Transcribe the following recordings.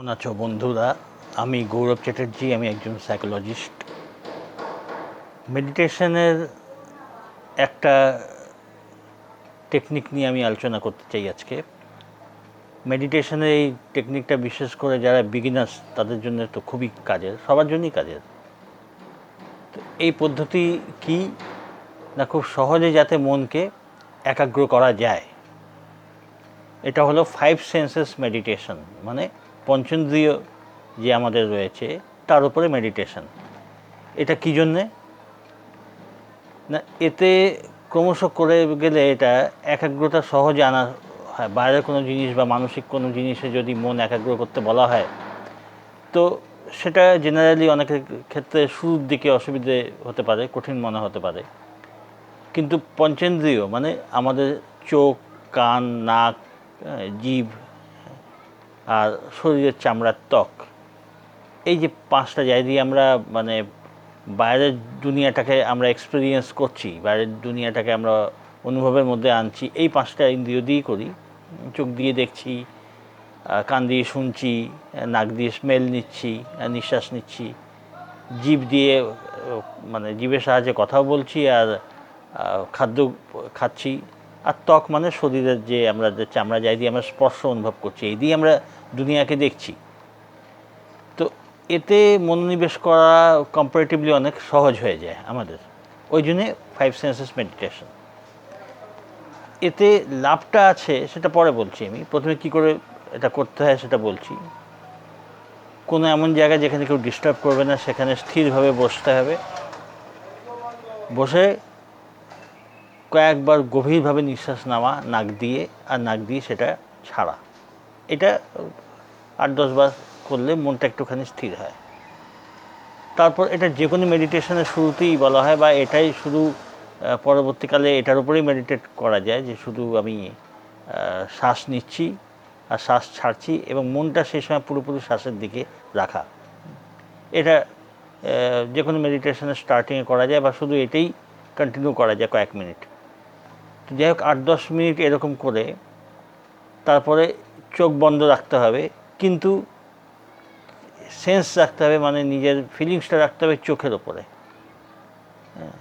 কেমন আছো বন্ধুরা, আমি গৌরব চ্যাটার্জি, আমি একজন সাইকোলজিস্ট মেডিটেশনের একটা টেকনিক নিয়ে আমি আলোচনা করতে চাই আজকে। মেডিটেশনের এই টেকনিকটা বিশেষ করে যারা বিগিনার্স তাদের জন্য তো খুবই কাজের, সবার জন্যই কাজের। এই পদ্ধতি কি না খুব সহজে যাতে মনকে একাগ্র করা যায়? এটা হলো ফাইভ সেন্সেস মেডিটেশন মানে পঞ্চেন্দ্রিয় যে আমাদের রয়েছে, তার উপরে মেডিটেশন এটা কী জন্যে? না, এতে ক্রমশ করে গেলে এটা একাগ্রতা সহজে আনা হয়। বাইরের কোনো জিনিস বা মানসিক কোনো জিনিসে যদি মন একাগ্র করতে বলা হয়, তো সেটা জেনারেলি অনেকের ক্ষেত্রে শুরুর দিকে অসুবিধে হতে পারে, কঠিন মনে হতে পারে। কিন্তু পঞ্চেন্দ্রিয় মানে আমাদের চোখ, কান, নাক জিভ আর শরীরের চামড়ার ত্বক। এই যে পাঁচটা জায়গা দিয়ে আমরা মানে বাইরের দুনিয়াটাকে আমরা এক্সপিরিয়েন্স করছি, বাইরের দুনিয়াটাকে আমরা অনুভবের মধ্যে আনছি, এই পাঁচটা ইন্দ্রিয় দিয়েই করি। চোখ দিয়ে দেখছি কান দিয়ে শুনছি, নাক দিয়ে স্মেল নিচ্ছি, নিঃশ্বাস নিচ্ছি জিভ দিয়ে মানে জিভের সাহায্যে কথাও বলছি আর খাদ্য খাচ্ছি। আর ত্বক মানে শরীরের যে আমরা যে চামড়া, যাই দিয়ে আমরা স্পর্শ অনুভব করছি, এই দিয়ে আমরা দুনিয়াকে দেখছি। তো এতে মনোনিবেশ করা কম্পারেটিভলি অনেক সহজ হয়ে যায় আমাদের। ওই জন্যে ফাইভ সেন্সেস মেডিটেশন এতে লাভটা আছে, সেটা পরে বলছি আমি। প্রথমে কি করে এটা করতে হয় সেটা বলছি। কোনো এমন জায়গায় যেখানে কেউ ডিস্টার্ব করবে না, সেখানে স্থিরভাবে বসতে হবে। বসে কয়েকবার গভীরভাবে নিঃশ্বাস নেওয়া নাক দিয়ে, আর নাক দিয়ে সেটা ছাড়া। এটা আট দশবার করলে মনটা একটুখানি স্থির হয়। তারপর এটা যে কোনো মেডিটেশনের শুরুতেই বলা হয় বা এটাই শুধু পরবর্তীকালে এটার উপরেই মেডিটেট করা যায় যে শুধু আমি শ্বাস নিচ্ছি আর শ্বাস ছাড়ছি এবং মনটা সেই সময় পুরোপুরি শ্বাসের দিকে রাখা। এটা যে কোনো মেডিটেশনের স্টার্টিংয়ে করা যায় বা শুধু এটাই কন্টিনিউ করা যায় কয়েক মিনিট যাই হোক আট দশ মিনিট এরকম করে তারপরে চোখ বন্ধ রাখতে হবে কিন্তু সেন্স রাখতে হবে মানে নিজের ফিলিংসটা রাখতে হবে চোখের ওপরে হ্যাঁ।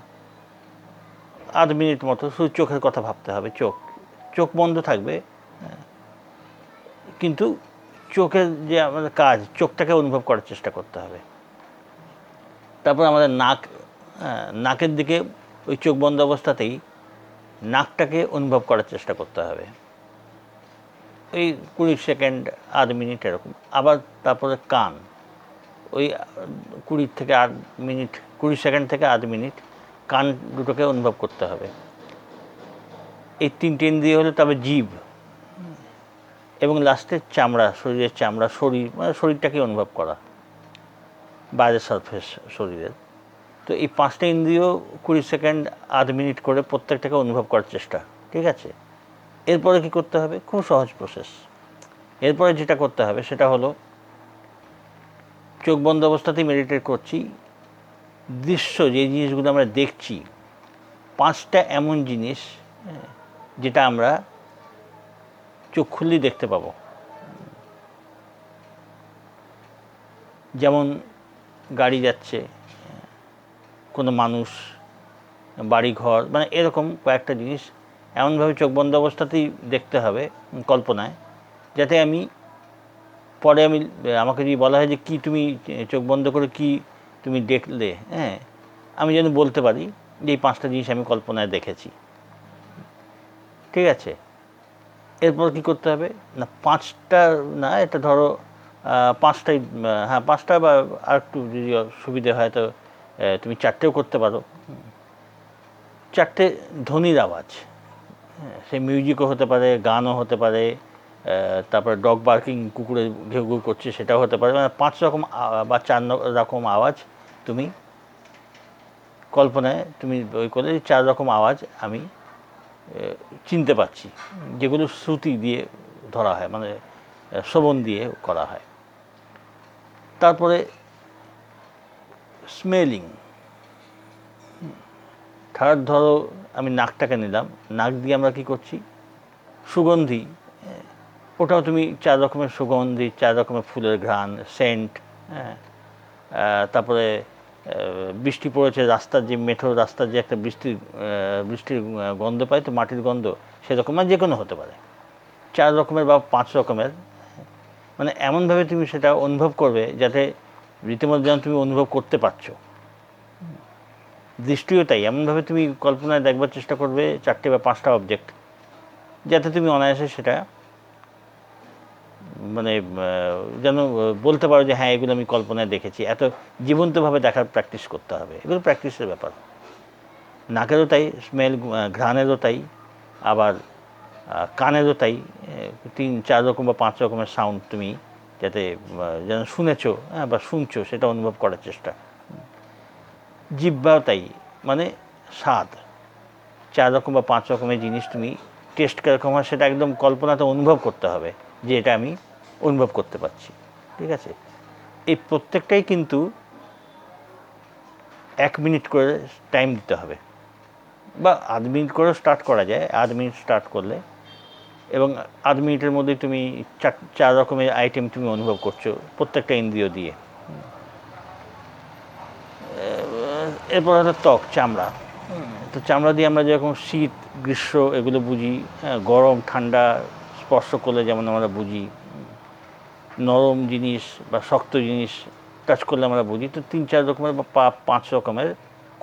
আধ মিনিট মতো শুধু চোখের কথা ভাবতে হবে চোখ চোখ বন্ধ থাকবে হ্যাঁ। কিন্তু চোখের যে আমাদের কাজ চোখটাকে অনুভব করার চেষ্টা করতে হবে তারপর আমাদের নাক হ্যাঁ, নাকের দিকে ওই চোখ বন্ধ অবস্থাতেই নাকটাকে অনুভব করার চেষ্টা করতে হবে। ওই কুড়ি সেকেন্ড, আধ মিনিট এরকম। আবার তারপরে কান। ওই কুড়ি থেকে আধ মিনিট, কুড়ি সেকেন্ড থেকে আধ মিনিট কান দুটোকে অনুভব করতে হবে। এই তিনটে ইন্দ্রিয় হলে তবে জীব এবং লাস্টে চামড়া, শরীরের চামড়া, শরীর মানে শরীরটাকে অনুভব করা। বাইরের সারফেস শরীরের। তো এই পাঁচটা ইন্দ্রিয় কুড়ি সেকেন্ড আধ মিনিট করে প্রত্যেকটাকে অনুভব করার চেষ্টা ঠিক আছে? এরপরে কি করতে হবে? খুব সহজ প্রসেস এরপরে যেটা করতে হবে সেটা হলো চোখ বন্ধ অবস্থাতেই মেডিটেট করছি। দৃশ্য যে জিনিসগুলো আমরা দেখছি পাঁচটা এমন জিনিস হ্যাঁ, যেটা আমরা চোখ খুললেই দেখতে পাবো। যেমন গাড়ি যাচ্ছে কোনো মানুষ বাড়ি ঘর মানে এরকম কয়েকটা জিনিস এমনভাবে চোখ বন্ধ অবস্থাতেই দেখতে হবে কল্পনায়, যাতে আমি পরে আমি, আমাকে যদি বলা হয় যে কি তুমি চোখ বন্ধ করে কি তুমি দেখলে হ্যাঁ আমি যেন বলতে পারি যে এই পাঁচটা জিনিস আমি কল্পনায় দেখেছি। ঠিক আছে? এরপর কি করতে হবে? না, পাঁচটা, না, এটা ধরো পাঁচটাই হ্যাঁ পাঁচটা বা আর একটু যদি সুবিধে হয় তো তুমি চারটেও করতে পারো। চারটে ধ্বনির আওয়াজ। সে মিউজিকও হতে পারে, গানও হতে পারে তারপরে ডগ বার্কিং কুকুরে ঘেউ ঘেউ করছে, সেটাও হতে পারে। মানে পাঁচ রকম বা চার রকম আওয়াজ তুমি কল্পনায় তুমি ওই করে চার রকম আওয়াজ আমি চিনতে পারছি। যেগুলো শ্রুতি দিয়ে ধরা হয় মানে শ্রবণ দিয়ে করা হয়। তারপরে স্মেলিং থার্ড ধরো, আমি নাকটাকে নিলাম। নাক দিয়ে আমরা কি করছি? সুগন্ধি। ওটাও তুমি চার রকমের সুগন্ধি, চার রকমের ফুলের ঘ্রাণ সেন্ট হ্যাঁ। তারপরে বৃষ্টি পড়েছে, রাস্তার যে মেঠো, রাস্তার যে একটা বৃষ্টির বৃষ্টির গন্ধ পায় তো মাটির গন্ধ, সেরকম মানে যে কোনো হতে পারে। চার রকমের বা পাঁচ রকমের মানে এমনভাবে তুমি সেটা অনুভব করবে যাতে রীতিমতো যেন তুমি অনুভব করতে পারছ। দৃষ্টিও তাই, এমনভাবে তুমি কল্পনায় দেখবার চেষ্টা করবে চারটে বা পাঁচটা অবজেক্ট যাতে তুমি অনায়াসে সেটা মানে যেন বলতে পারো যে হ্যাঁ এগুলো আমি কল্পনায় দেখেছি। এত জীবন্তভাবে দেখার প্র্যাকটিস করতে হবে। এগুলো প্র্যাকটিসের ব্যাপার। নাকেরও তাই স্মেল ঘ্রাণেরও তাই, আবার কানেরও তাই তিন, চার রকম বা পাঁচ রকমের সাউন্ড তুমি যাতে যেন শুনেছো হ্যাঁ বা শুনছো, সেটা অনুভব করার চেষ্টা। জিব্বাও তাই মানে স্বাদ। চার রকম বা পাঁচ রকমের জিনিস তুমি, টেস্ট কীরকম হয় সেটা একদম কল্পনাতে অনুভব করতে হবে, যে এটা আমি অনুভব করতে পারছি। ঠিক আছে? এই প্রত্যেকটাই কিন্তু এক মিনিট করে টাইম দিতে হবে। বা আধ মিনিট করেও স্টার্ট করা যায়, আধ মিনিট স্টার্ট করলে এবং আধ মিনিটের মধ্যে তুমি চার চার রকমের আইটেম তুমি অনুভব করছ প্রত্যেকটা ইন্দ্রিয় দিয়ে। এরপর হলো ত্বক চামড়া। তো চামড়া দিয়ে আমরা যেরকম শীত গ্রীষ্ম এগুলো বুঝি হ্যাঁ, গরম ঠান্ডা স্পর্শ করলে যেমন আমরা বুঝি নরম জিনিস বা শক্ত জিনিস টাচ করলে আমরা বুঝি। তো তিন চার রকমের বা পাঁচ রকমের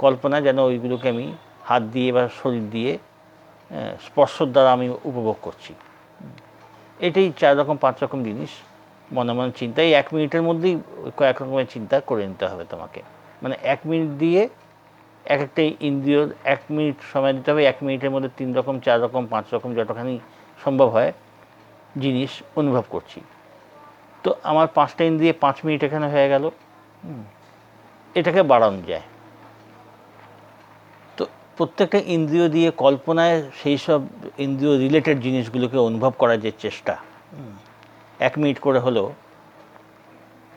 কল্পনা যেন ওইগুলোকে আমি হাত দিয়ে বা শরীর দিয়ে স্পর্শর দ্বারা আমি উপভোগ করছি। এটাই চার রকম, পাঁচ রকম জিনিস। মনে মনে চিন্তা, এই এক মিনিটের মধ্যেই কয়েক রকমের চিন্তা করে নিতে হবে তোমাকে। মানে এক মিনিট দিয়ে এক একটা ইন্দ্রিয় এক মিনিট সময় দিতে হবে, এক মিনিটের মধ্যে তিন রকম, চার রকম, পাঁচ রকম যতখানি সম্ভব হয় জিনিস অনুভব করছি। তো আমার পাঁচটা ইন্দ্রিয়ে পাঁচ মিনিট এখানে হয়ে গেল। এটাকে বাড়ানো যায়। প্রত্যেকটা ইন্দ্রিয় দিয়ে কল্পনায় সেই সব ইন্দ্রিয় রিলেটেড জিনিসগুলোকে অনুভব করার যে চেষ্টা, এক মিনিট করে হলো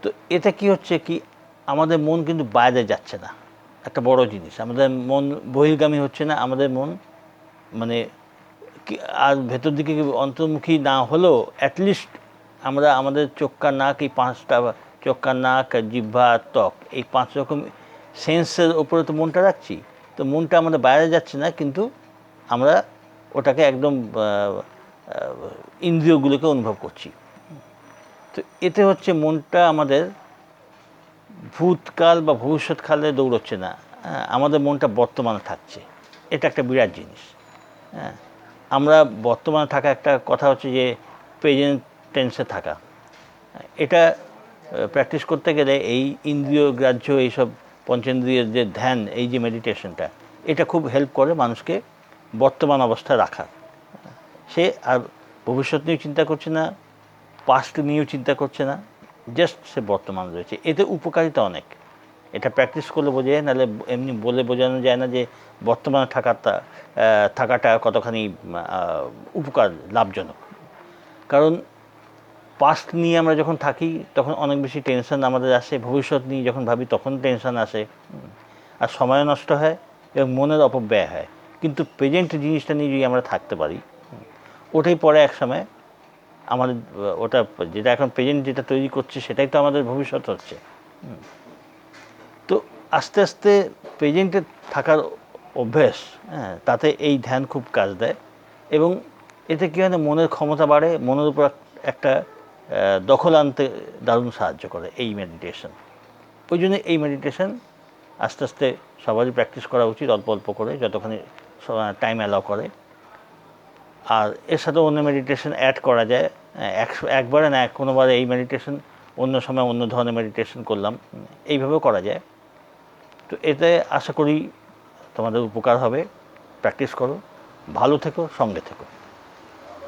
তো এতে কি হচ্ছে কি আমাদের মন কিন্তু বাইরে যাচ্ছে না। একটা বড় জিনিস, আমাদের মন বহির্গামী হচ্ছে না, আমাদের মন মানে আর ভেতর দিকে অন্তর্মুখী না হলেও অ্যাটলিস্ট আমরা আমাদের চোখকা নাক এই পাঁচটা চোখ কান নাক, জিহ্বা, ত্বক, এই পাঁচ রকম সেন্সের ওপরে তো মনটা রাখছি। তো মনটা আমাদের বাইরে যাচ্ছে না কিন্তু আমরা ওটাকে একদম ইন্দ্রিয়গুলোকে অনুভব করছি। তো এতে হচ্ছে মনটা আমাদের ভূতকাল বা ভবিষ্যৎকালে দৌড়চ্ছে না। হ্যাঁ, আমাদের মনটা বর্তমানে থাকছে। এটা একটা বিরাট জিনিস। হ্যাঁ আমরা বর্তমানে থাকা একটা কথা হচ্ছে যে প্রেজেন্ট টেন্সে থাকা। এটা প্র্যাকটিস করতে গেলে এই ইন্দ্রিয় গ্রাহ্য এইসব পঞ্চেন্দ্রিয়ের যে ধ্যান, এই যে মেডিটেশনটা এটা খুব হেল্প করে মানুষকে বর্তমান অবস্থায় রাখা সে আর ভবিষ্যৎ নিয়েও চিন্তা করছে না পাস্ট নিয়েও চিন্তা করছে না জাস্ট সে বর্তমান রয়েছে। এতে উপকারিতা অনেক। এটা প্র্যাকটিস করলে বোঝা যায়, নাহলে এমনি বলে বোঝানো যায় না যে বর্তমানে থাকাটা থাকাটা কতখানি উপকার, লাভজনক। কারণ পাস্ট নিয়ে আমরা যখন থাকি, তখন অনেক বেশি টেনশন আমাদের আসে। ভবিষ্যৎ নিয়ে যখন ভাবি, তখন টেনশন আসে। আর সময় নষ্ট হয় এবং মনের অপব্যয় হয়। কিন্তু প্রেজেন্ট জিনিসটা নিয়ে যদি আমরা থাকতে পারি, ওটাই পরে এক সময় আমাদের, ওটা যেটা এখন প্রেজেন্ট যেটা তৈরি করছে, সেটাই তো আমাদের ভবিষ্যৎ হচ্ছে। তো আস্তে আস্তে প্রেজেন্টে থাকার অভ্যেস হ্যাঁ তাতে এই ধ্যান খুব কাজ দেয়। এবং এতে কী হয় না, মনের ক্ষমতা বাড়ে, মনের উপর একটা দখল আনতে দারুণ সাহায্য করে এই মেডিটেশন ওই জন্য এই মেডিটেশন আস্তে আস্তে সবারই প্র্যাকটিস করা উচিত, অল্প অল্প করে, যতখানি টাইম অ্যালাউ করে। আর এর সাথে অন্য মেডিটেশন অ্যাড করা যায়। একশো, একবারে না এক কোনোবারে এই মেডিটেশন অন্য সময় অন্য ধরনের মেডিটেশন করলাম, এইভাবেও করা যায়। তো এতে আশা করি তোমাদের উপকার হবে। প্র্যাকটিস করো। ভালো থেকো, সঙ্গে থেকো।